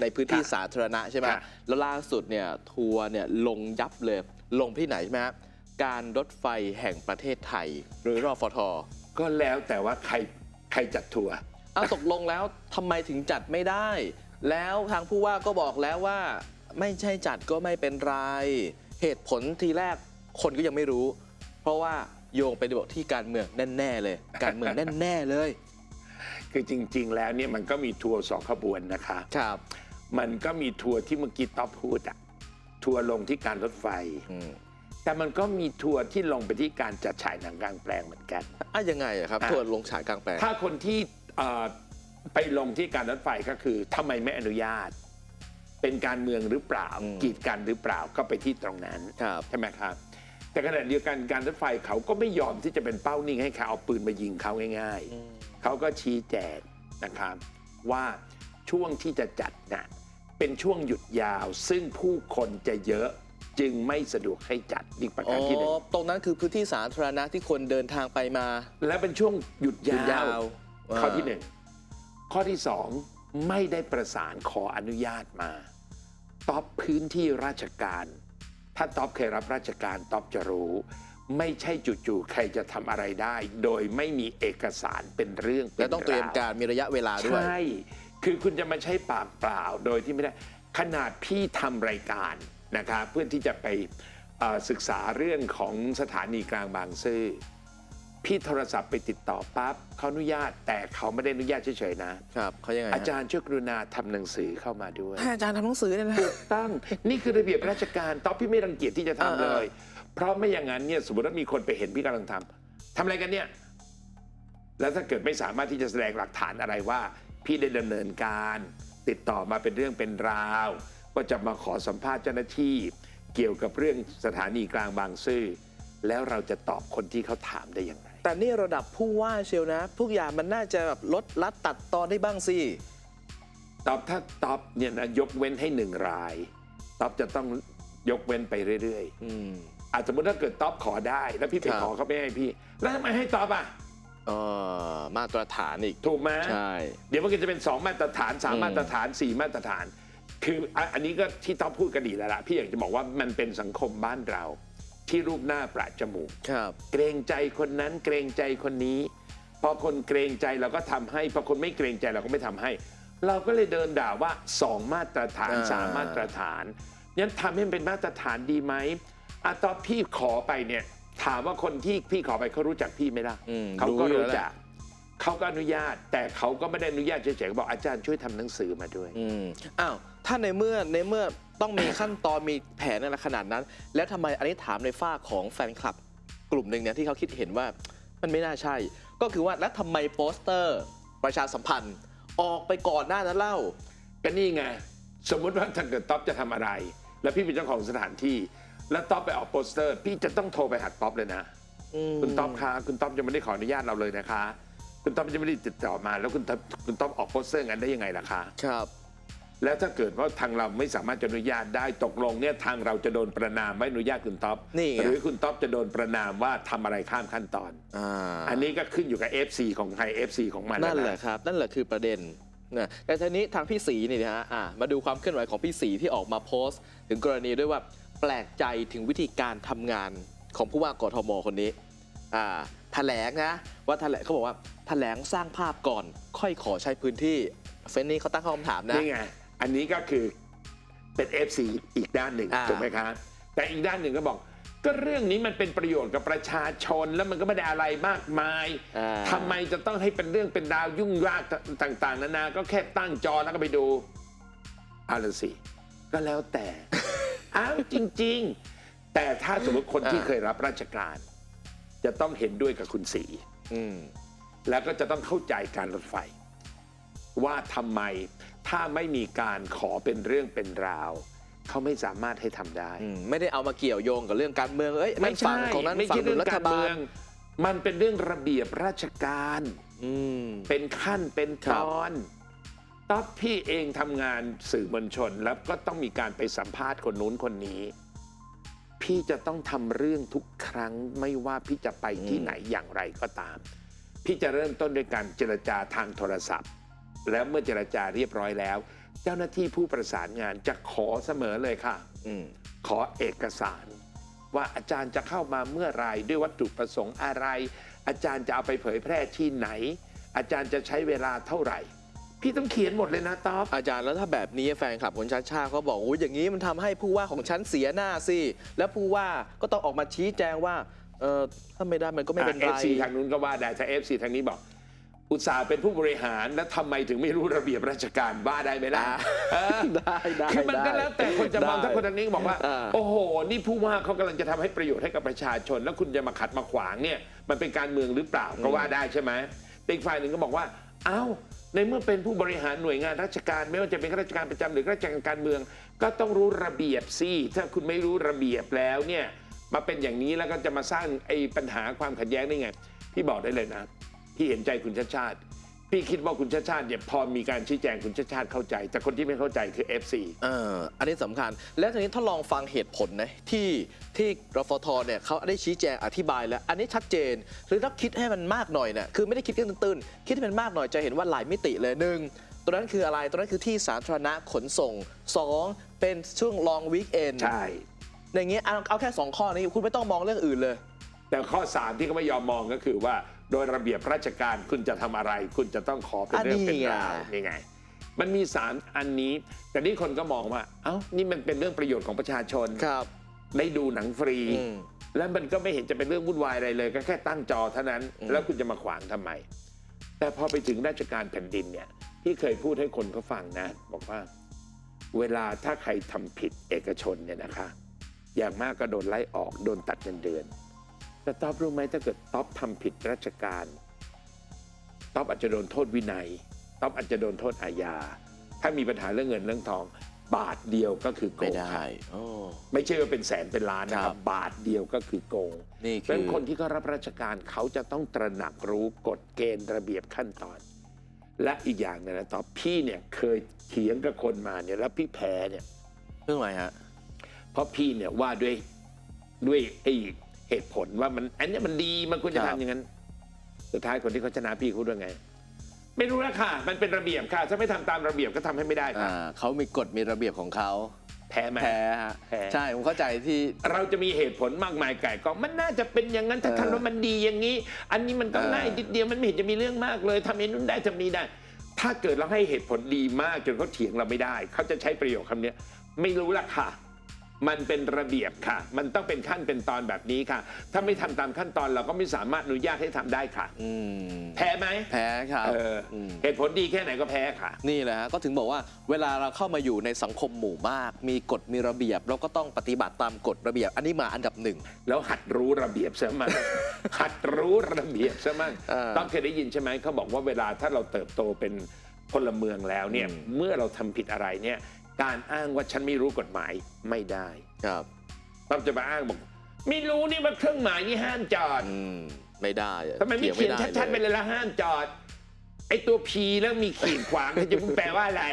ในพื้นที่ค่ะสาธารณะใช่ไหมค่ะ แล้วล่าสุดเนี่ยทัวร์เนี่ยลงยับเลย ลงที่ไหนใช่ไหมฮะการรถไฟแห่งประเทศไทย หรือรอฟทก็แล้วแต่ว่าใครใครจัดทัวร์เอาตกลงแล้วทำไมถึงจัดไม่ได้ แล้วทางผู้ว่าก็บอกแล้วว่า ไม่ใช่จัดก็ไม่เป็นไร เหตุผลทีแรกคนก็ยังไม่รู้ เพราะว่าโยงไปบอกที่การเมืองแน่ๆเลย การเมืองแน่ๆเลยคือจริง ๆ แล้วเนี่ยมันก็มีทัวร์สองขบวนนะคะ ครับ มันก็มีทัวร์ที่เมื่อกี้ต๊อบพูดอะทัวร์ลงที่การรถไฟ อืมแต่มันก็มีทัวร์ที่ลงไปที่การจัดฉายหนังกลางแปลงเหมือนกัน อะยังไงอะครับอะ ทัวร์ลงฉายกลางแปลงถ้าคนที่เอ่อไปลงที่การรถไฟก็คือทำไมไม่อนุญาต เป็นการเมืองหรือเปล่าอืมกีดกันหรือเปล่าก็ไปที่ตรงนั้น ครับ ใช่ไหมครับ แต่ขณะเดียวกันการรถไฟเขาก็ไม่ยอมที่จะเป็นเป้านิ่งให้เขาเอาปืนมายิงเขาง่าย ๆ เขาก็ชี้แจงนะครับว่าช่วงที่จะจัดนะ เป็นช่วงหยุดยาว ซึ่งผู้คนจะเยอะจึงไม่สะดวกให้จัดนี่ประอ๋การที่หนึ่งอตรงนั้นคือพื้นที่สาธารณะที่คนเดินทางไปมาและเป็นช่วงหยุดหยุดยายาววข้อที่หนึ่งข้อที่สองไม่ได้ประสานขออนุญาตมาท็อปพื้นที่ราชการ ถ้าท็อปเคยรับราชการท็อปจะรู้ ไม่ใช่จู่ๆใครจะทำอะไรได้ โดยไม่มีเอกสารเป็นเรื่องป็นและต้องเตรียมการมีระยะเวลาด้วย ใช่ คือคุณจะมาใช้ปากเปล่าโดยที่ไม่ได้ขนาดพี่ทำรายการนะครับเพื่อที่จะไปเอ่อศึกษาเรื่องของสถานีกลางบางซื่อพี่โทรศัพท์ไปติดต่อปั๊บเขาอนุญาตแต่เขาไม่ได้อนุญาตเฉยๆนะครับเขายังไงฮะอาจารย์ช่วยกรุณาทำหนังสือเข้ามาด้วยให้อาจารย์ทำหนังสือเนี่ยนะตั้งนี่คือระเบียบราชการต๊อบพี่ไม่รังเกียจที่จะทำเออเลย เพราะไม่อย่างนั้นเนี่ยสมมติว่ามีคนไปเห็นพี่กำลังทำทำอะไรกันเนี่ย แล้วถ้าเกิดไม่สามารถที่จะแสดงหลักฐานอะไรว่า พี่ได้ดำเนินการ ติดต่อมาเป็นเรื่องเป็นราว ว่าจะมาขอสัมภาษณ์เจ้าหน้าที่ เกี่ยวกับเรื่องสถานีกลางบางซื่อแล้วเราจะตอบคนที่เขาถามได้อย่างไร แต่นี่ระดับผู้ว่าเชียวนะทุกอย่างมันน่าจะแบบลดลัดตัดตอนได้บ้างสิ ตอบถ้าตอบเนี่ยนะยกเว้นให้หนึ่งราย ตอบจะต้องยกเว้นไปเรื่อยๆ อืม อาจสมมติถ้าเกิดต๊อปขอได้ แล้วพี่ไปครับ ขอเขาไม่ให้พี่ แล้วทำไมให้ต๊อปอะ เออมาตรฐานอีกถูกไหมใช่ เดี๋ยวมันก็จะเป็น 2 มาตรฐาน อืม 3 มาตรฐาน 4 มาตรฐาน คืออะอันนี้ก็ที่ต๊อปพูดกันดีแล้วล่ะพี่อยากจะบอกว่ามันเป็นสังคมบ้านเรา ที่รูปหน้าประจมูก ครับ เกรงใจคนนั้นเกรงใจคนนี้ พอคนเกรงใจเราก็ทำให้พอคนไม่เกรงใจเราก็ไม่ทำให้ เราก็เลยเดินด่าว่าสองมาตรฐานอ่า สามมาตรฐานงั้นทำให้มันเป็นมาตรฐานดีไหมอะตอนพี่ขอไปเนี่ย ถามว่าคนที่พี่ขอไปเขารู้จักพี่ไหมล่ะอืมเขาก็อยู่รู้แล้วแหละจักเขาก็อนุญาต แต่เขาก็ไม่ได้อนุญาตเฉยๆเขาบอกอาจารย์ช่วยทำหนังสือมาด้วย อืมอ้าวถ้าในเมื่อในเมื่อต้องมีขั้นตอนมีแผนอะไรขนาดนั้น แล้วทำไมอันนี้ถามในฝ้ากของแฟนคลับ กลุ่มหนึ่งเนี่ยที่เขาคิดเห็นว่ามันไม่น่าใช่ ก็คือว่าแล้วทำไมโปสเตอร์ประชาสัมพันธ์ ออกไปก่อนหน้านั้นเล่า ก็นี่ไง สมมุติว่าถ้าเกิดต๊อปจะทำอะไร แล้วพี่เป็นเจ้าของสถานที่ แล้วต๊อปไปออกโปสเตอร์ พี่จะต้องโทรไปหัดต๊อปเลยนะอืมคุณต๊อบคะคุณต๊อบยังไม่ได้ขออนุญาตเราเลยนะคะ คุณต๊อบยังไม่ได้ติดต่อมา แล้วคุณต๊อบคุณต๊อบออกโปสเตอร์งั้นได้ยังไงล่ะคะครับ แล้วถ้าเกิดว่าทางเราไม่สามารถจะอนุญาตได้ตกลงเนี่ยทางเราจะโดนประนามไม่อนุญาตคุณต๊อบนี่ไง หรือคุณต๊อบจะโดนประนามว่าทำอะไรข้ามขั้นตอน อ่าอันนี้ก็ขึ้นอยู่กับ FC ของใคร FC ของมันนั่นแหนะละครับ นั่นแหละคือประเด็นนะแต่ทีนี้ทางพี่สีนี่นะฮะอะมาดูความเคลื่อนไหวของพี่สีที่ออกมาโพสต์ ถึงกรณีด้วยว่า แปลกใจถึงวิธีการทำงานของผู้ว่ากทมคนนี้อ่าแถลงนะว่าแถลงเขาบอกว่าแถลงสร้างภาพก่อน ค่อยขอใช้พื้นที่เฟนนี่เขาตั้งคำถามนะ นี่ไง อันนี้ก็คือเป็น FC อีกด้านหนึ่งอ่า ถูกไหมครับ แต่อีกด้านหนึ่งก็บอก ก็เรื่องนี้มันเป็นประโยชน์กับประชาชนแล้วมันก็ไม่ได้อะไรมากมายอ่า ทำไมจะต้องให้เป็นเรื่องเป็นราวยุ่งยากต่าง ๆ นานาก็แค่ตั้งจอแล้วก็ไปดูเอาละสิ ก็แล้วแต่ อ้าวจริง ๆ แต่ถ้าสมมติคนที่อ่าเคยรับราชการ จะต้องเห็นด้วยกับคุณสีอืม แล้วก็จะต้องเข้าใจการรถไฟ ว่าทำไมถ้าไม่มีการขอเป็นเรื่องเป็นราว เขาไม่สามารถให้ทำได้ อืมไม่ได้เอามาเกี่ยวโยงกับเรื่องการเมือง เอ้ยนั่นฝั่งของนั้นไม่ฝั่ใช่งเรื่องรัฐการบาเมืลองมันเป็นเรื่องระเบียบราชการ อืม เป็นขั้นเป็นครัตบ อน ต๊อบพี่เองทำงานสื่อมวลชนแล้วก็ต้องมีการไปสัมภาษณ์คนนู้นคนนี้ พี่จะต้องทำเรื่องทุกครั้งไม่ว่าพี่จะไปที่ไหนอย่างไรก็ตาม พี่จะเริ่มต้นด้วยการเจรจาทางโทรศัพท์ แล้วเมื่อเจรจาเรียบร้อยแล้ว เจ้าหน้าที่ผู้ประสานงานจะขอเสมอเลยค่ะอืมขอเอกสาร ว่าอาจารย์จะเข้ามาเมื่อไหรด้วยวัตถุประสงค์อะไร อาจารย์จะเอาไปเผยแพร่ที่ไหน อาจารย์จะใช้เวลาเท่าไหร่ พี่ต้องเขียนหมดเลยนะต๊อบอาจารย์แล้วถ้าแบบนี้แฟนคลับคนชาติชาติเขาบอกโอ้ยอย่างนี้มันทำให้ผู้ว่าของฉันเสียหน้าสิแล้วผู้ว่าก็ต้องออกมาชี้แจงว่าเออถ้าไม่ได้มันก็ไม่เป็นเอไรฟซีทางนู้นก็ว่าได้ถ้าเอฟซีทางนี้บอก อุตส่าห์เป็นผู้บริหารแล้วทำไมถึงไม่รู้ระเบียบราชการว่าได้ไหมล่ะได้เออได้ได้คือมันก็แล้วแต่คนจะมองได้ถ้าคนทางนี้บอกว่า อ่า โอ้โห นี่ผู้ว่าเขากำลังจะทำให้ประโยชน์ให้กับประชาชน แล้วคุณจะมาขัดมาขวางเนี่ย มันเป็นการเมืองหรือเปล่าก็ว่าได้ใช่ไหมแต่อีกฝ่ายหนึ่งก็บอกว่า เอ้า ในเมื่อเป็นผู้บริหารหน่วยงานราชการ ไม่ว่าจะเป็นข้าราชการประจำหรือข้าราชการการเมือง ก็ต้องรู้ระเบียบสิถ้าคุณไม่รู้ระเบียบแล้วเนี่ยมาเป็นอย่างนี้แล้วก็จะมาสร้างไอ้ปัญหาความขัดแย้งได้ไง พี่บอกได้เลยนะ พี่เห็นใจคุณชาติชาติ พี่คิดว่าคุณชาติชาติเนี่ยพอมีการชี้แจงคุณชาติชาติเข้าใจ แต่คนที่ไม่เข้าใจคือ FC เอออันนี้สำคัญ และทีนี้ถ้าลองฟังเหตุผลนะที่ที่รฟทเนี่ยเขาได้ชี้แจงอธิบายแล้ว อันนี้ชัดเจนหรือถ้าคิดให้มันมากหน่อยเนี่ยคือไม่ได้คิดแค่ตื้นๆคิดให้มันมากหน่อยจะเห็นว่าหลายมิติเลยหนึ่งตัวนั้นคืออะไรตัวนั้นคือที่สาธารณะขนส่งสองเป็นช่วงลองวีคเอนใช่ อย่างเงี้ยเอาเอาแค่สองข้อนี้คุณไม่ต้องมองเรื่องอื่นเลย แต่ข้อ 3 ที่เขาไม่ยอมมองก็คือว่า โดยระเบียบราชการคุณจะทำอะไร คุณจะต้องขอเป็นเรื่องเป็นราวอันนี้ไงนี่ไง มันมีสามอันนี้ แต่นี่คนก็มองว่า เอ้านี่มันเป็นเรื่องประโยชน์ของประชาชน ครับ ได้ดูหนังฟรี อืม แล้วมันก็ไม่เห็นจะเป็นเรื่องวุ่นวายอะไรเลย ก็แค่ตั้งจอเท่านั้นอืมแล้วคุณจะมาขวางทำไม แต่พอไปถึงราชการแผ่นดินเนี่ยที่เคยพูดให้คนเขาฟังนะ บอกว่า เวลาถ้าใครทำผิดเอกชนเนี่ยนะคะ อย่างมากก็โดนไล่ออกโดนตัดเงินเดือน แต่ต๊อบรู้ไหมถ้าเกิดต๊อบทำผิดราชการต๊อบอาจจะโดนโทษวินัยต๊อบอาจจะโดนโทษอาญา ถ้ามีปัญหาเรื่องเงินเรื่องทอง บาทเดียวก็คือโกไม่งได้ค่ะโอ้ ไม่ใช่ว่าเป็นแสนเป็นล้านนะคครัรับ บ บาทเดียวก็คือโกง นี่เป็คืนอคนที่เขารับราชการเขาจะต้องตระหนักรู้กฎเกณฑ์ระเบียบขั้นตอน และอีกอย่างหนึงนะต๊อบพี่เนี่ยเคยเถียงกับคนมาเนี่ยแล้วพี่แพ้เนี่ยเรื่องอะไรฮะ เพราะพี่เนี่ยว่าด้วยด้วยไอ้ เหตุผลว่ามันอันเนี้ยมันดีมันควรจะครับทำอย่างนั้น สุดท้ายคนที่เขาชนะพี่เขาด้วยไง ไม่รู้ละค่ะ มันเป็นระเบียบค่ะถ้าไม่ทำตามระเบียบก็ทำให้ไม่ได้ค่ะอ่าเขามีกฎมีระเบียบของเขาแพ้ไหม แพ้ฮะแพ้ ใช่ผมเข้าใจที่ เราจะมีเหตุผลมากมายไก่กองมันน่าจะเป็นอย่างนั้นถ้าเออทำแล้วมันดีอย่างนี้ อันนี้มันก็เออ ง่ายนิดเดียวมันไม่เห็นจะมีเรื่องมากเลยทำเองนู้นได้ทำนี้ได้ ถ้าเกิดเราให้เหตุผลดีมากจนเขาเถียงเราไม่ได้ เขาจะใช้ประโยคคำเนี้ย ไม่รู้ละค่ะ มันเป็นระเบียบค่ะ มันต้องเป็นขั้นเป็นตอนแบบนี้ค่ะ ถ้าไม่ทำตามขั้นตอนเราก็ไม่สามารถอนุญาตให้ทำได้ค่ะ อืมแพ้ไหมแพ้ครับเอออม เหตุผลดีแค่ไหนก็แพ้ค่ะ นี่แหละฮะก็ถึงบอกว่าเวลาเราเข้ามาอยู่ในสังคมหมู่มาก มีกฎมีระเบียบ เราก็ต้องปฏิบัติตามกฎระเบียบ อันนี้มาอันดับหนึ่ง แล้วหัดรู้ระเบียบซะมั่ง หัดรู้ระเบียบซะมั่งเออต้องเคยได้ยินใช่ไหมเขาบอกว่าเวลาถ้าเราเติบโตเป็นพลเมืองแล้วเนี่ยอืมเมื่อเราทำผิดอะไรเนี่ย การอ้างว่าฉันไม่รู้กฎหมายไม่ได้ครับต้องจะมาอ้างบอกไม่รู้นี่ว่าเครื่องหมายนี่ห้ามจอดอืมไม่ได้อะทำไมไม่เขียนถีงชัดๆไปเลยละห้ามจอด ไอ้ตัวพีแล้วมีขีดขวางจะแปลว่าอะไร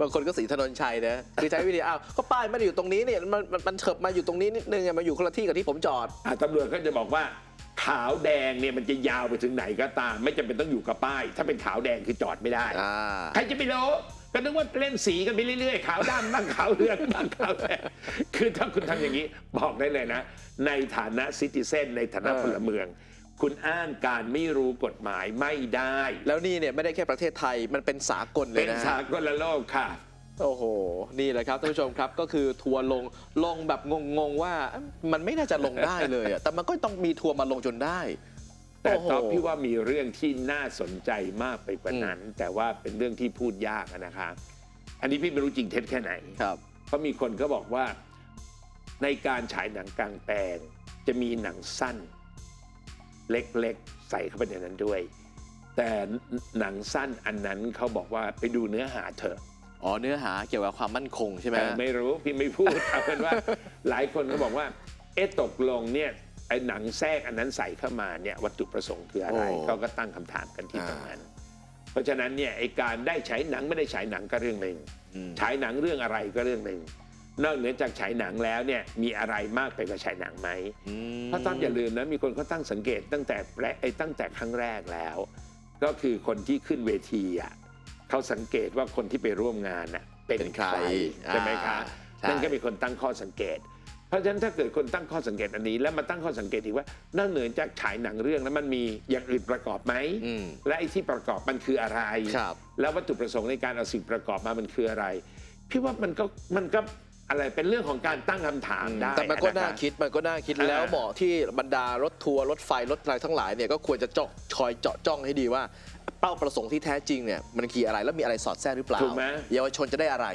บางคนก็สีถนนชัยนะคือใช้วิธีอ้าวก็ป้ายไม่ได้อยู่ตรงนี้เนี่ยมันมันมันเถิบมาอยู่ตรงนี้นิดนึงอะมาอยู่คนละที่กับที่ผมจอด อะตำรวจก็จะบอกว่า ขาวแดงเนี่ยมันจะยาวไปถึงไหนก็ตาม ไม่จำเป็นต้องอยู่กับป้าย ถ้าเป็นขาวแดงคือจอดไม่ได้ อ่า ใครจะไปรู้ ก็นึกว่าเล่นสีกันไปเรื่อยๆขาวดำบ้างขาวเหลืองบ้างขาวแดงคือถ้าคุณทำอย่างนี้บอกได้เลยนะ ในฐานะซิติเซนในฐานะเออพลเมือง คุณอ้างการไม่รู้กฎหมายไม่ได้ แล้วนี่เนี่ยไม่ได้แค่ประเทศไทยมันเป็นสากลเลเป็ยนนะสากลโลกค่ะ โอ้โห นี่แหละครับท่านผู้ชมครับก็คือทัวร์ลงลงแบบงงๆว่ามันไม่น่าจะลงได้เลยอะแต่มันก็ต้องมีทัวร์มาลงจนได้ แต่โอ้โหตอบพี่ว่ามีเรื่องที่น่าสนใจมากไปกว่านั้น แต่ว่าเป็นเรื่องที่พูดยากอะนะคะ อันนี้พี่ไม่รู้จริงเท็จแค่ไหนครับเพราะมีคนก็บอกว่าในการฉายหนังกลางแปลง จะมีหนังสั้น เล็กๆ ใส่เข้าไปในนั้นด้วย แต่หนังสั้นอันนั้นเขาบอกว่าไปดูเนื้อหาเถอะอ๋อเนื้อหาเกี่ยวกับความมั่นคงใช่ไหมเออไม่รู้พี่ไม่พูดเอาเป็นว่า หลายคนก็บอกว่า เอ๊ะตกลงเนี่ย ไอ้หนังแทรกอันนั้นใส่เข้ามาเนี่ยวัตถุประสงค์คืออะไรโอ้ เขาก็ตั้งคำถามกันที่อ่าตรงนั้น เพราะฉะนั้นเนี่ยไอ้การได้ฉายหนังไม่ได้ฉายหนังก็เรื่องหนึ่งอืมฉายหนังเรื่องอะไรก็เรื่องหนึ่งนอกเหนือจากฉายหนังแล้วเนี่ยมีอะไรมากไปกว่าฉายหนังไหมอืมเพราะต้องอย่าลืมนะมีคนเขาตั้งสังเกตตั้งแต่แรกไอ้ตั้งแต่ครั้งแรกแล้ว ก็คือคนที่ขึ้นเวทีอะเขาสังเกตว่าคนที่ไปร่วมงานน่ะเป็นเป็นใคใครรใช่ไหมคะอ่าใช่ นั่นก็มีคนตั้งข้อสังเกต เพราะฉะนั้นถ้าเกิดคนตั้งข้อสังเกตอันนี้ แล้วมาตั้งข้อสังเกตอีกว่านอกเหนือจากฉายหนังเรื่องแล้วมันมีอย่างอื่นประกอบไหมอืมและไอ้ที่ประกอบมันคืออะไร ครับ แล้ววัตถุประสงค์ในการเอาสิ่งประกอบมามันคืออะไร พี่ว่ามันก็มันก็อะไรเป็นเรื่องของการตั้งคำถามได้แต่มันก็น่าะะคิดมันก็น่าคิดเออแล้วเหมาะที่บรรดารถทัวร์รถไฟรถอะไรทั้งหลายเนี่ยก็ควรจะเจาะคอยเจาะจ้องให้ดีว่า เป้าประสงค์ที่แท้จริงเนี่ยมันคืออะไรแล้วมีอะไรสอดแทรกหรือเปล่าถูกไหม เยาวชนจะได้อะไร